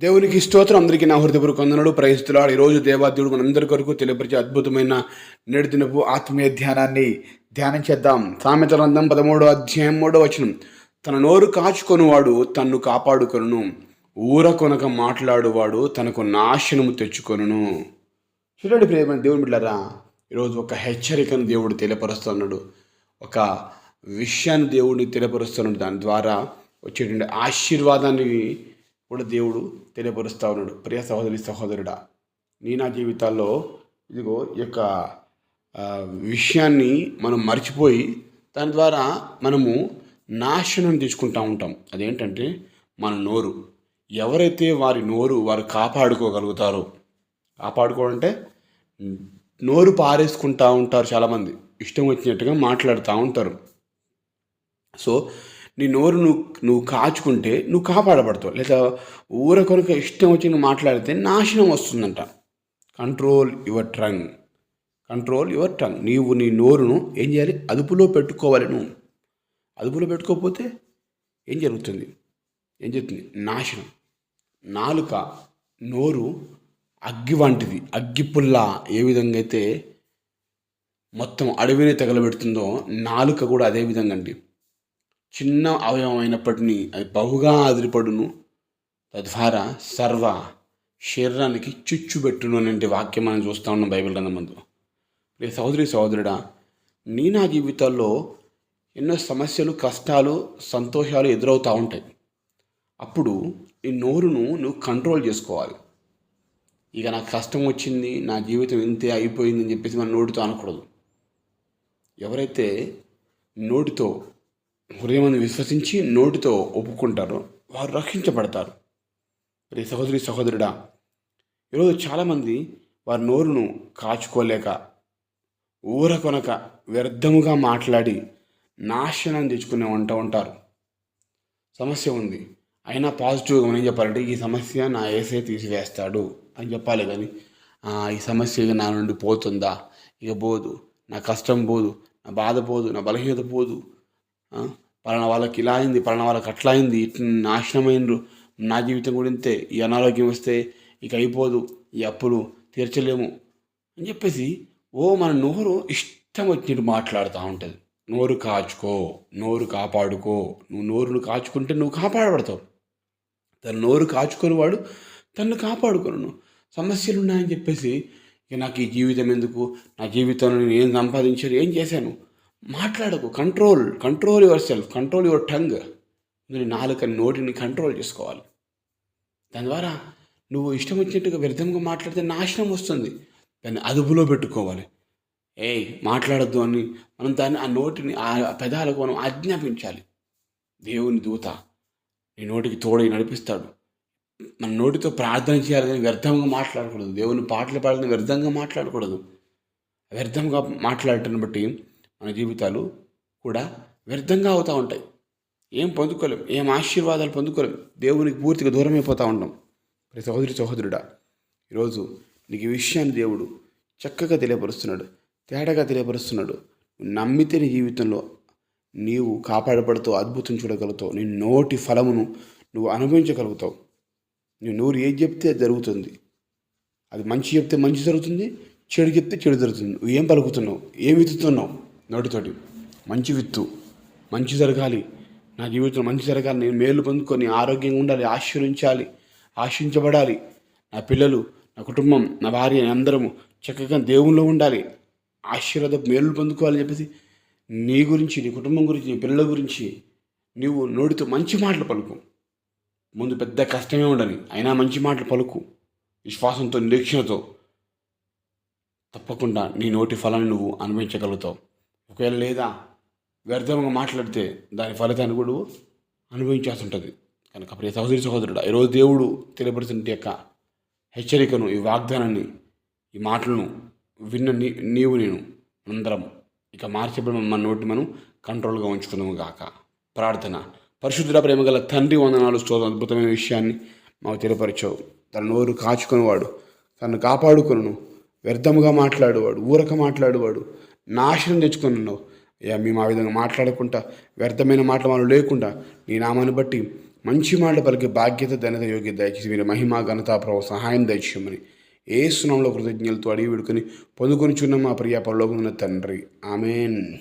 దేవునికి స్తోత్రం. అందరికీ నా హృదయపూర్వక వందనలు. ప్రయత్నాడు ఈరోజు దేవాదేవుడు మనందరి కొరకు తెలియపరిచే అద్భుతమైన నేడుదినపు ఆత్మీయ ధ్యానాన్ని ధ్యానం చేద్దాం. సామెత గ్రంథం పదమూడో అధ్యాయం మూడో వచనం. తన నోరు కాచుకొనువాడు తన్ను కాపాడుకొనును. ఊర కొనక మాట్లాడువాడు తనకు నాశనము తెచ్చుకొనును. చూడండి ప్రేమ దేవుని బిడ్డరా ఈరోజు ఒక హెచ్చరికను దేవుడు తెలియపరుస్తున్నాడు. ఒక విషయాన్ని దేవుడిని తెలియపరుస్తున్నాడు. దాని ద్వారా వచ్చేటువంటి ఆశీర్వాదాన్ని కూడా దేవుడు తెలియపరుస్తూ ఉన్నాడు. ప్రియ సహోదరి సహోదరుడా నీ నా జీవితాల్లో ఇదిగో ఈ యొక్క విషయాన్ని మనం మర్చిపోయి దాని ద్వారా మనము నాశనం తీసుకుంటూ ఉంటాం. అదేంటంటే మన నోరు. ఎవరైతే వారి నోరు వారు కాపాడుకోగలుగుతారో కాపాడుకోవాలంటే నోరు పారేసుకుంటా ఉంటారు చాలామంది. ఇష్టం వచ్చినట్టుగా మాట్లాడుతూ ఉంటారు. సో నీ నోరు నువ్వు నువ్వు కాచుకుంటే నువ్వు కాపాడబడతావు. లేదా ఊర కొనుక ఇష్టం వచ్చి నువ్వు మాట్లాడితే నాశనం వస్తుందంట. Control your tongue control your tongue నీవు నీ నోరును ఏం చేయాలి? అదుపులో పెట్టుకోవాలి నువ్వు. అదుపులో పెట్టుకోకపోతే ఏం జరుగుతుంది? ఏం జరుగుతుంది? నాశనం. నాలుక నోరు అగ్గి వంటిది. అగ్గి పుల్ల ఏ విధంగా అయితే మొత్తం అడవిని తగలబెడుతుందో నాలుక కూడా అదే విధంగా అండి. చిన్న అవయవం అయినప్పటినీ అది బహుగా ఆదిరిపడును తద్వారా సర్వ శరీరానికి చిచ్చుబెట్టును అనే వాక్యం మనం చూస్తూ ఉన్నాం బైబిల్ గ్రంథమందు. ప్రియ సహోదరి సహోదరుడా నీ నా జీవితాల్లో ఎన్నో సమస్యలు కష్టాలు సంతోషాలు ఎదురవుతూ ఉంటాయి. అప్పుడు నీ నోరును నువ్వు కంట్రోల్ చేసుకోవాలి. ఇక నాకు కష్టం వచ్చింది నా జీవితం ఇంతే అయిపోయింది అని చెప్పేసి మన నోటితో అనకూడదు. ఎవరైతే నోటితో హృదయమని విశ్వసించి నోటితో ఒప్పుకుంటారో. వారు రక్షించబడతారు. మరి సహోదరి సహోదరుడా ఈరోజు చాలామంది వారి నోరును కాచుకోలేక ఊర కొనక వ్యర్థముగా మాట్లాడి నాశనం తెచ్చుకునే వంట ఉంటారు. సమస్య ఉంది. అయినా పాజిటివ్గా మనం ఏం చెప్పాలంటే ఈ సమస్య నా ఏసే తీసివేస్తాడు అని చెప్పాలి కానీ ఈ సమస్య ఇక నా నుండి పోతుందా? ఇక పోదు. నా కష్టం పోదు. నా బాధ పోదు. నా బలహీనత పోదు. పలానా వాళ్ళకి ఇలా అయింది పలానా వాళ్ళకి అట్లా అయింది ఇట్లా నాశనమైనరు నా జీవితం కూడా ఇంతే. ఈ అనారోగ్యం వస్తే ఇక అయిపోదు. ఈ అప్పులు తీర్చలేము అని చెప్పేసి ఓ మన నోరు ఇష్టం వచ్చినట్టు మాట్లాడుతూ ఉంటుంది. నోరు కాచుకో నోరు కాపాడుకో. నువ్వు నోరును కాచుకుంటే నువ్వు కాపాడబడతావు. తన నోరు కాచుకొని వాడు తను కాపాడుకోను సమస్యలు ఉన్నాయని చెప్పేసి ఇక నాకు ఈ జీవితం ఎందుకు? నా జీవితంలో నేను ఏం సంపాదించాను? ఏం చేశాను? మాట్లాడకు. Control control your self control your tongue నువ్వు నాలుక నోటిని కంట్రోల్ చేసుకోవాలి. దాని ద్వారా నువ్వు ఇష్టం వచ్చినట్టుగా వ్యర్థంగా మాట్లాడితే నాశనం వస్తుంది. దాన్ని అదుపులో పెట్టుకోవాలి. ఏయ్ మాట్లాడద్దు అని మనం దాన్ని ఆ నోటిని ఆ పెదాలకు మనం ఆజ్ఞాపించాలి. దేవుని దూత నీ నోటికి తోడై నడిపిస్తాడు. మన నోటితో ప్రార్థన చేయాలని వ్యర్థంగా మాట్లాడకూడదు. దేవుని పాటలు పాడాలని వ్యర్థంగా మాట్లాడకూడదు. వ్యర్థంగా మాట్లాడటం బట్టి మన జీవితాలు కూడా వ్యర్థంగా అవుతూ ఉంటాయి. ఏం పొందుకోలేం ఏం ఆశీర్వాదాలు పొందుకోలేం దేవునికి పూర్తిగా దూరం అయిపోతూ ఉంటాం ప్రతి సహోదరి సహోదరుడా ఈరోజు నీకు ఈ విషయాన్ని దేవుడు చక్కగా తెలియపరుస్తున్నాడు తేడాగా తెలియపరుస్తున్నాడు. నమ్మితే నీ జీవితంలో నీవు కాపాడబడుతూ అద్భుతం చూడగలుగుతావు. నీ నోటి ఫలమును నువ్వు అనుభవించగలుగుతావు. నీ నోరు ఏది చెప్తే అది జరుగుతుంది. అది మంచి చెప్తే మంచి జరుగుతుంది చెడు చెప్తే చెడు జరుగుతుంది. నువ్వు ఏం పలుకుతున్నావు ఏం విత్తుతున్నావు నోటితోటి మంచి విత్తు మంచి జరగాలి. నా జీవితంలో మంచి జరగాలి. నేను మేలు పొందుకొని ఆరోగ్యంగా ఉండాలి ఆశీర్వించాలి ఆశించబడాలి. నా పిల్లలు నా కుటుంబం నా భార్య అందరము చక్కగా దేవుల్లో ఉండాలి. ఆశీర్వాద మేలు పొందుకోవాలని చెప్పేసి నీ గురించి నీ కుటుంబం గురించి నీ పిల్లల గురించి నీవు నోటితో మంచి మాటలు పలుకు. ముందు పెద్ద కష్టమే ఉండని అయినా మంచి మాటలు పలుకు. విశ్వాసంతో నిరీక్షణతో తప్పకుండా నీ నోటి ఫలాన్ని నువ్వు అనుభవించగలుగుతావు. ఒకవేళ లేదా వ్యర్థంగా మాట్లాడితే దాని ఫలితాన్ని కూడా అనుభవించాల్సి ఉంటుంది కనుక ప్రియ సహోదరి సహోదరుడు ఈరోజు దేవుడు తెలియపడుతున్న యొక్క హెచ్చరికను ఈ వాగ్దానాన్ని ఈ మాటలను విన్న నీ నీవు నేను అందరం ఇక మార్చబడిన మన నోటి మనం కంట్రోల్గా ఉంచుకుందాము గాక. ప్రార్థన. పరిశుద్ధుల ప్రేమ గల తండ్రి వందనాలు స్తోత్ర అద్భుతమైన విషయాన్ని మాకు తెలియపరిచావు. తన నోరు కాచుకునేవాడు తను కాపాడుకును వ్యర్థముగా మాట్లాడేవాడు ఊరక మాట్లాడేవాడు నాశనం తెచ్చుకున్నావు అయ్యా మేము ఆ విధంగా మాట్లాడకుండా వ్యర్థమైన మాటలు మనం లేకుండా నీ నామాన్ని బట్టి మంచి మాటలు పలికే బాధ్యత ధనత యోగ్యత దయచేసి మీరు మహిమ ఘనత ప్రభావ సహాయం దయచేయమని ఏ సునంలో కృతజ్ఞతలతో అడిగి విడుకొని పొందుకొని చున్న మా ప్రియ పరలోకమున్న తండ్రి. ఆమెన్.